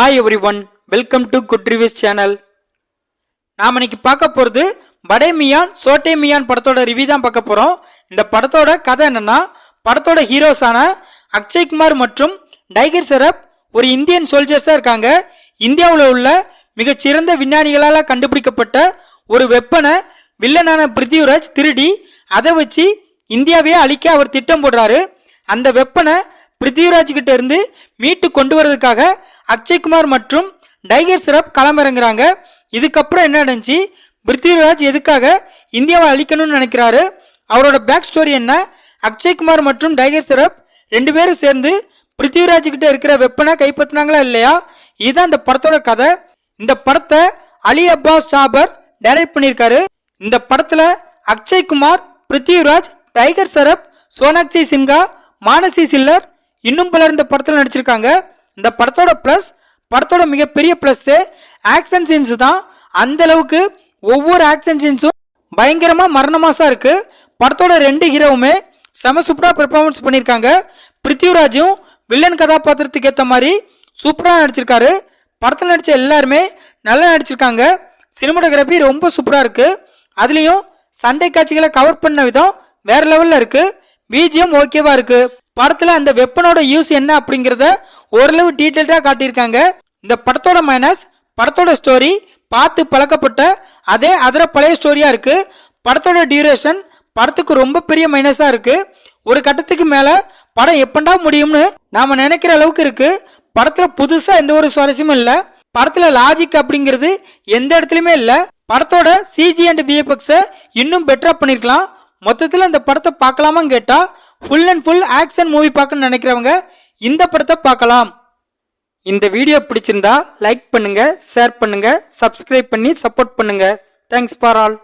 Hi everyone welcome to good reviews channel நாம் இன்னைக்கு பார்க்க போகிறது படே மியான் சோட்டே மியான் படத்தோட ரிவ்யூ தான் பார்க்க போகிறோம் இந்த படத்தோட கதை என்னென்னா படத்தோட ஹீரோஸான அக்ஷய்குமார் மற்றும் டைகர் சரப் ஒரு இந்தியன் சோல்ஜர்ஸாக இருக்காங்க. இந்தியாவில் உள்ள மிகச்சிறந்த விஞ்ஞானிகளால் கண்டுபிடிக்கப்பட்ட ஒரு வெப்பனை வில்லனான பிருத்திவிராஜ் திருடி அதை வச்சு இந்தியாவையே அழிக்க அவர் திட்டம் போடுறாரு. அந்த வெப்பனை பிருத்திவிராஜ் கிட்ட இருந்து மீட்டு கொண்டு வரதுக்காக அக்ஷய்குமார் மற்றும் டைகர் சிரப் களமிறங்குறாங்க. இதுக்கப்புறம் என்ன நடந்துச்சு? பிருத்திவிராஜ் எதுக்காக இந்தியாவை அழிக்கணும்னு நினைக்கிறாரு? அவரோட பேக் ஸ்டோரி என்ன? அக்ஷய்குமார் மற்றும் டைகர் சிரப் ரெண்டு பேரும் சேர்ந்து பிருத்திவிராஜ் கிட்ட இருக்கிற வெப்பனை கைப்பற்றினாங்களா இல்லையா? இதுதான் இந்த படத்தோட கதை. இந்த படத்தை அலி அப்பாஸ் சாபர் டைரக்ட் பண்ணியிருக்காரு. இந்த படத்தில் அக்ஷய்குமார் பிருத்திவிராஜ் டைகர் சரப் சோனாக்ஷி சின்ஹா மானசி சில்லர் இன்னும் பலர் இந்த படத்தில் நடிச்சிருக்காங்க. இந்த படத்தோட ப்ளஸ் படத்தோட மிகப்பெரிய ப்ளஸ்ஸு ஆக்ஷன் சீன்ஸு தான். அந்த அளவுக்கு ஒவ்வொரு ஆக்ஷன் சீன்ஸும் பயங்கரமாக மரணமாசாக இருக்குது படத்தோட ரெண்டு ஹீரோவுமே செம சூப்பராக பெர்ஃபார்மன்ஸ் பண்ணியிருக்காங்க. பிருத்திவிராஜும் வில்லன் கதாபாத்திரத்துக்கு ஏற்ற மாதிரி சூப்பராக நடிச்சிருக்காரு. படத்தில் நடித்த எல்லாருமே நல்லா நடிச்சிருக்காங்க. சினிமாட்டோகிராஃபி ரொம்ப சூப்பராக இருக்குது அதுலேயும் சண்டை காட்சிகளை கவர் பண்ண விதம் வேறு லெவலில் இருக்குது பிஜிஎம் ஓகேவாக இருக்குது படத்தில் அந்த வெப்பனோட யூஸ் என்ன அப்படிங்கிறத ஓரளவு டீட்டெயில்டாக காட்டியிருக்காங்க. இந்த படத்தோட மைனஸ் படத்தோட ஸ்டோரி பார்த்து பழக்கப்பட்ட அதே அதர பழைய ஸ்டோரியாக இருக்குது படத்தோட டியூரேஷன் படத்துக்கு ரொம்ப பெரிய மைனஸாக இருக்குது ஒரு கட்டத்துக்கு மேலே படம் எப்பண்டா முடியும்னு நாம் நினைக்கிற அளவுக்கு இருக்குது படத்தில் புதுசாக எந்த ஒரு சுவாரஸ்யமும் இல்லை. படத்தில் லாஜிக் அப்படிங்கிறது எந்த இடத்துலையுமே இல்லை. படத்தோட சிஜி அண்ட் விஎஃப்எக்ஸை இன்னும் பெட்டராக பண்ணியிருக்கலாம் மொத்தத்தில் இந்த படத்தை பார்க்கலாமான்னு கேட்டால் full and full action movie பார்க்கணும்னு நினைக்கிறவங்க இந்த படத்தை பார்க்கலாம். இந்த வீடியோ பிடிச்சிருந்தா லைக் பண்ணுங்க ஷேர் பண்ணுங்க சப்ஸ்கிரைப் பண்ணி சப்போர்ட் பண்ணுங்க. Thanks for all